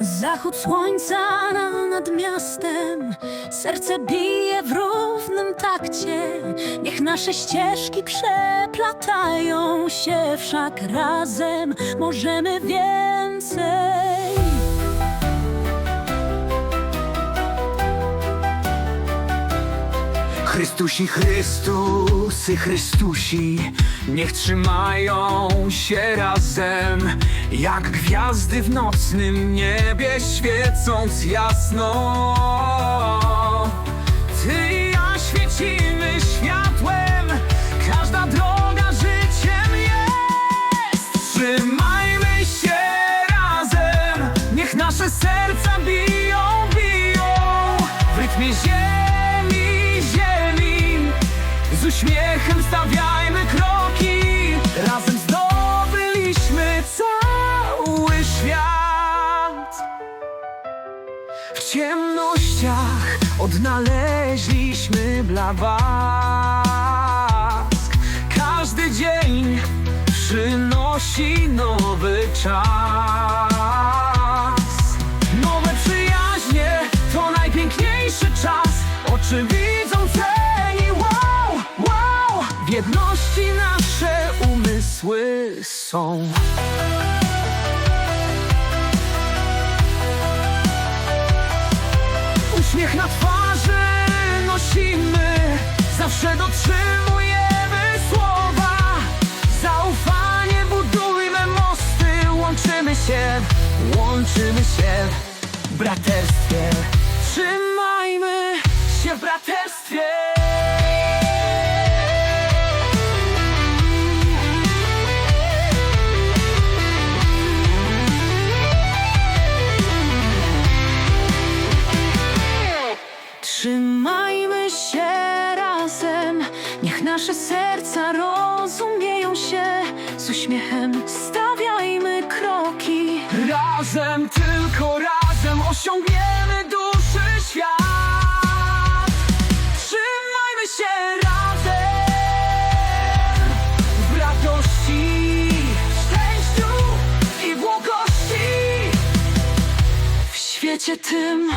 Zachód słońca na, nad miastem, serce bije w równym takcie. Niech nasze ścieżki przeplatają się, wszak razem możemy więcej. Chrystusi, Chrystusy, Chrystusi, niech trzymają się razem, jak gwiazdy w nocnym niebie świecąc jasno. Ty i ja świecimy światłem, każda droga życiem jest. Trzymajmy się razem, niech nasze serca biją, biją w rytmie ziemi. Z uśmiechem stawiajmy kroki, razem zdobyliśmy cały świat. W ciemnościach odnaleźliśmy blask. Każdy dzień przynosi nowy czas. W jedności nasze umysły są. Uśmiech na twarzy nosimy, zawsze dotrzymujemy słowa. Zaufanie budujmy mosty, łączymy się, łączymy się w braterstwie. Trzymajmy się w braterstwie. Trzymajmy się razem, niech nasze serca rozumieją się. Z uśmiechem stawiajmy kroki. Razem, tylko razem osiągniemy duszy świat. Trzymajmy się razem w radości, szczęściu i błogości. W świecie tym